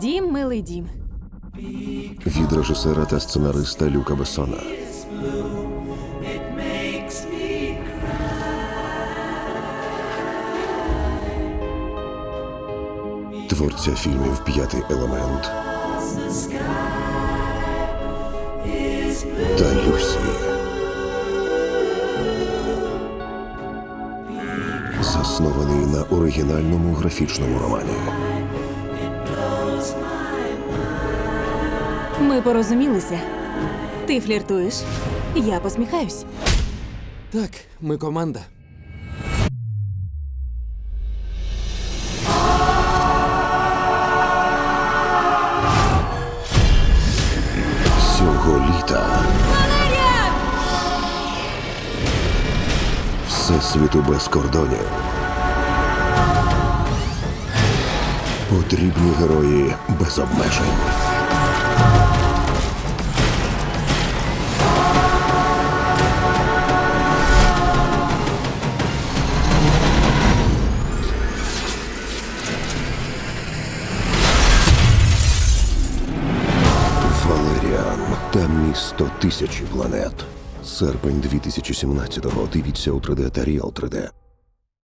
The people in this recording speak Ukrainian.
Дім, милий дім. від режисера та сценариста Люка Бессона. Творця фільмів П'ятий елемент та Люсі. Заснований на оригінальному графічному романі. Ми порозумілися. Ти фліртуєш, я посміхаюсь. Так, ми команда. Цього літа Всесвіту без кордонів. Потрібні герої без обмежень. Валеріан та місто тисячі планет. Серпень 2017-го. Дивіться у 3D та Real 3D.